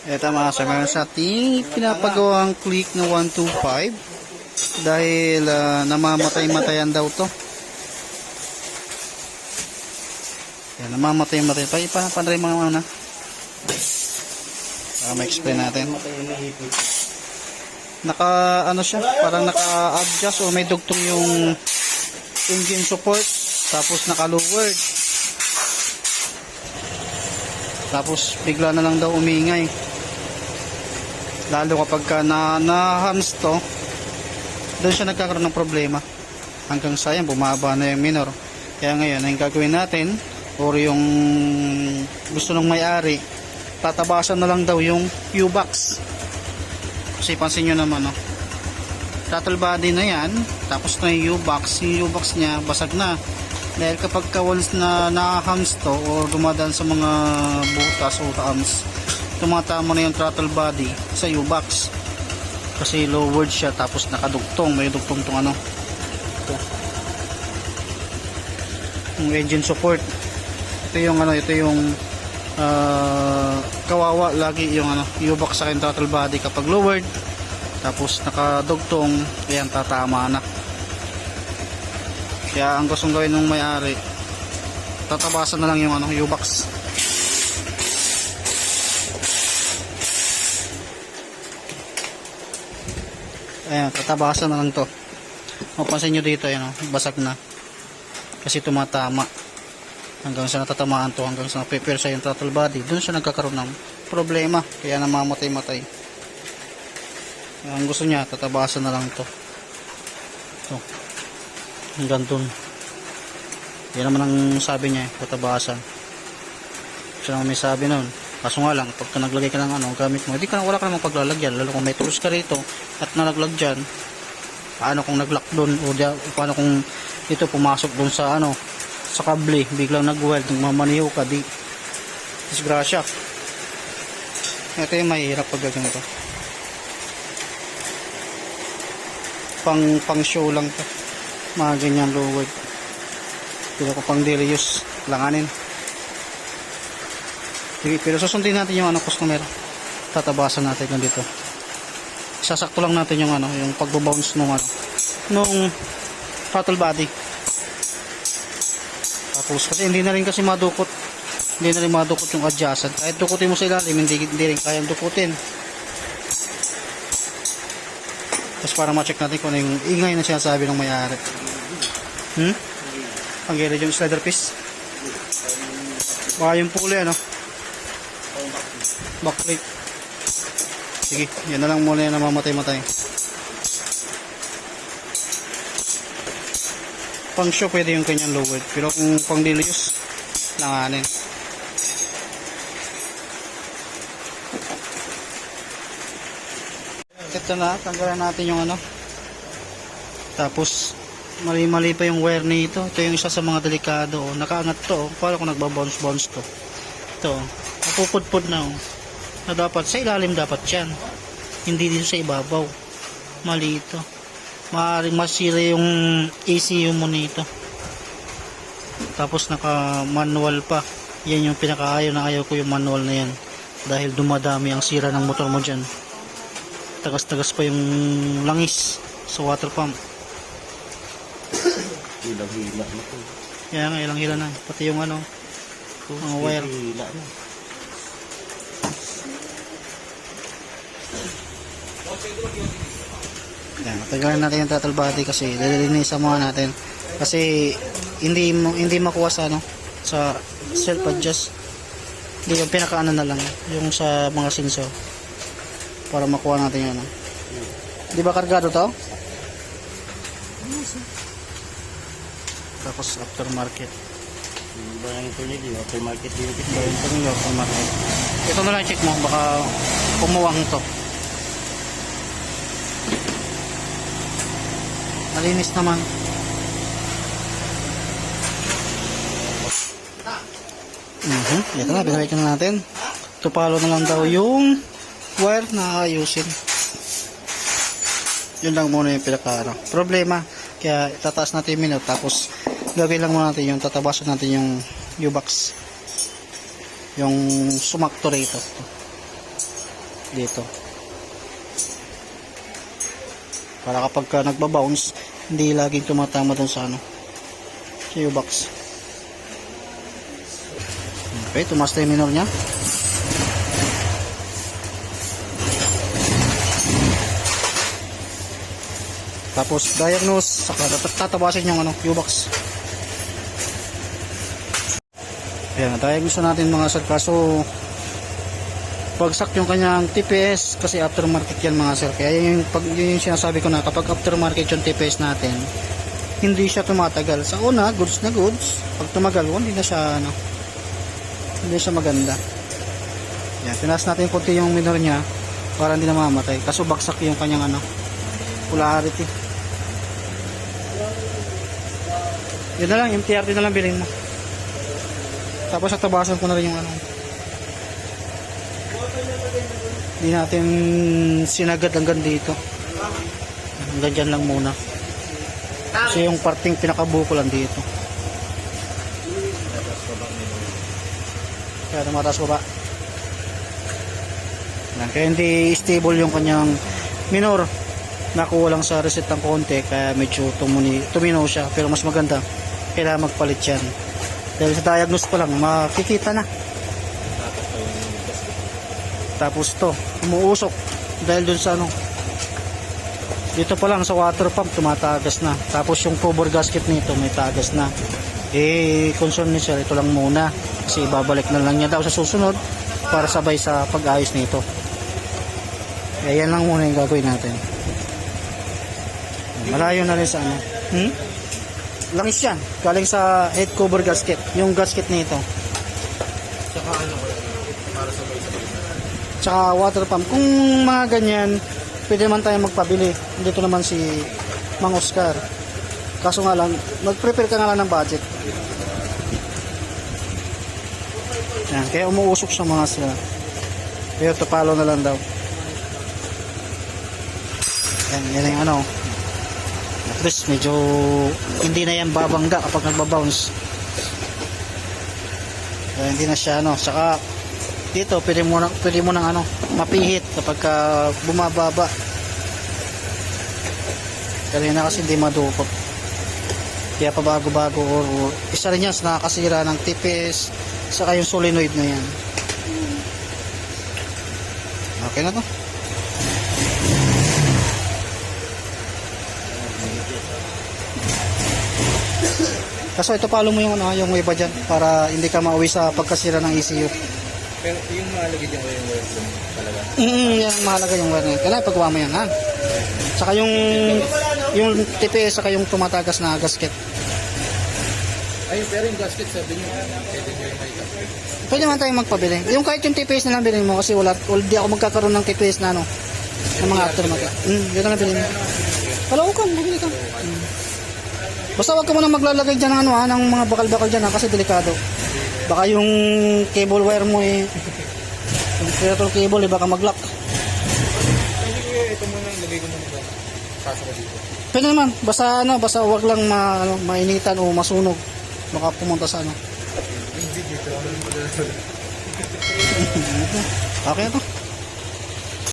Ito mga sir, meron sa ating pinapagawang click na 125 dahil ah, namamatay-matayan daw to. Yan, namamatay-matayan. Pa, pa, pa, mga mga na. Para ma-explain natin. Naka, ano siya, parang naka-adjust o may dugtong yung engine support. Tapos naka-lowered. Tapos bigla na lang daw umingay. Lalo kapag ka na, na-hams to, doon siya nagkakaroon ng problema. Hanggang sayang, bumaba na yung minor. Kaya ngayon, ang gagawin natin, or yung gusto ng may-ari, tatabasan na lang daw yung U-box. Kasi pansin nyo naman, no? Throttle body na yan, tapos na yung U-box, yung U-box niya, basag na. Dahil kapag ka once na na-hams to, or dumadaan sa mga butas o hams, tumatama na yung throttle body sa U-box. Kasi lowered siya, tapos nakadugtong, may dugtong tong ano. Ito. Yung engine support. Ito yung ano, ito yung ah, kawawa lagi yung ano, U-box sa akin throttle body kapag lowered tapos nakadugtong ayan tatama na kaya ang gustong gawin ng may-ari tatabasan na lang yung ano, U-box ayan tatabasan na lang to. Mapansin nyo dito ayan, oh, basag na. Kasi tumatama. Hanggang sa natatamaan to hanggang sa napipersa yung throttle body dun siya nagkakaroon ng problema. Kaya namamatay-matay. Ang gusto niya tatabasan na lang to. To hanggang dun. Yan naman ang sabi niya tatabasan. Siya naman may sabi nun kaso nga lang pagka naglagay ka ng ano gamit mo hindi ka wala ka namang paglalagyan. Lalo kung may tools ka rito at nalaglag dyan paano kung naglock doon o di, paano kung ito pumasok doon sa ano sa kable biglang nag-weld mamaniho ka di disgrasya. Ito yung mahirap pag ganito pang pang show lang to. Mga ganyan lowered pero ko pang use. Langanin Sige, pero susundin natin yung ano customer. Tatabasan natin yung dito. Sasakto lang natin yung ano yung pagbo-bounce nung ano nung throttle body. Tapos kasi hindi na rin kasi madukot. Hindi na rin madukot yung adjacent kahit dukutin mo sa ilalim hindi, hindi rin kayang dukutin. Tapos para ma-check natin kung ano yung ingay na sinasabi ng may-ari. Hmm? ang gilid yung slider piece? Baka yung pulley ano backplate sige yan na lang muna yung namamatay-matay pang show pwede yung kanyang lowered pero kung pang daily use langanin ito na tanggalan natin yung ano tapos mali mali pa yung wire nito ito yung isa sa mga delikado oh. nakaangat to oh. para kung nagbabounce bounce to ito oh. napupudpud na oh. Na dapat sa ilalim dapat yan. Hindi dito sa ibabaw. Mali ito. Maaaring masira yung ECU mo nito. Tapos naka manual pa. Yan yung pinakaayaw na ayaw ko yung manual na yan. Dahil dumadami ang sira ng motor mo dyan. Tagas-tagas pa yung langis sa water pump. Ilang hila na po. nga ilang hila na. Pati yung ano mga wire. Hila na. Yan, tagalin natin yung throttle body kasi lilinisan muna natin. Kasi hindi hindi makuha sa ano sa self adjust. Hindi yung pinakaano na lang yung sa mga sensor para makuha natin yan. Di ba kargado to? Tapos aftermarket. Yung ba yung tuloy din? Okay, market din. Yun po yung aftermarket. Ito na lang check mo baka pumuwang to. Malinis naman. Mhm. Ito na, binalik na natin. Tupalo na lang daw yung wire na ayusin. Yun lang muna yung pinaka problema. Kaya tataas natin yung minute tapos gagawin lang muna natin yung tatabasan natin yung U-box. Yung sumakto rito. dito. Para kapag ka nagbabounce, hindi laging tumatama doon sa ano. Sa U-box. Okay, tumas yung minor niya. Tapos diagnose, saka tat- tatabasin yung ano, U-box. Ayan, diagnose na natin mga sir. Kaso, bagsak yung kanyang TPS kasi aftermarket yan mga sir. Kaya yun yung, pag, yun yung sinasabi ko na kapag aftermarket yung TPS natin, hindi siya tumatagal. Sa una, goods na goods. Pag tumagal, oh, hindi na siya, ano, hindi siya maganda. Yan, tinas natin konti yung minor niya para hindi na mamatay. Kaso bagsak yung kanyang ano, polarity. Yun na lang, MTRT na lang bilhin mo. Tapos natabasan ko na rin yung ano. Hindi natin sinagad hanggang dito. Hanggang dyan lang muna. Kasi yung parting pinakabuko lang dito. Kaya tumataas ko ba? Kaya hindi stable yung kanyang minor. Nakuha lang sa reset ng konti kaya medyo tumuni, tumino siya. Pero mas maganda, kailangan magpalit yan. Dahil sa diagnose pa lang, makikita na. Tapos to, umuusok. Dahil dun sa ano, dito pa lang sa water pump tumatagas na. Tapos yung cover gasket nito may tagas na. Eh, concern ni sir, ito lang muna. Kasi babalik na lang niya daw sa susunod para sabay sa pag-ayos nito. Kaya yan lang muna yung gagawin natin. Malayo na rin sa ano. Hmm? Langis yan. Galing sa head cover gasket. Yung gasket nito. Saka ano. Tsaka water pump. Kung mga ganyan, pwede naman tayo magpabili. Dito naman si Mang Oscar. Kaso nga lang, mag-prepare ka nga lang ng budget. Yan, kaya umuusok sa mga sila. Kaya tupalo na lang daw. Yan, yan yung ano. At least medyo hindi na yan babangga kapag nagbabounce. Kaya hindi na siya ano. Saka dito pwede mo na, pwede mo nang ano mapihit kapag ka bumababa. Kanina kasi hindi madukot. Kaya pabago-bago or, or isa rin yan sa nakakasira ng TPS saka yung solenoid na yan. Okay na to. Kaso ito palo mo yung ano, yung iba dyan para hindi ka mauwi sa pagkasira ng ECU. Pero yung malagay dyan ko yung words talaga. Mm, yan ang mahalaga yung warning. Kailangan paggawa mo yan, ha? Saka yung yung TPS saka yung tumatagas na gasket. Ay, pero yung gasket sabi niyo, pwede nyo yung may gasket. Pwede naman tayong magpabili. Yung kahit yung TPS na lang bilhin mo kasi wala, wala di ako magkakaroon ng TPS na ano, ng mga aftermarket. Mm, yun na lang bilhin mo. Palaukan, bumili ka. Mm. Basta wag ka muna maglalagay dyan ng ano ha, ng mga bakal-bakal dyan ha, kasi delikado. Baka yung cable wire mo eh, yung thermal cable eh, baka mag-lock. Hindi ko ito muna, lagay ko muna. Pasok ko dito. Pwede naman, basta ano, basta wag lang ma, ano, mainitan o masunog. Baka pumunta sa ano. Hindi dito. Ano Okay na to.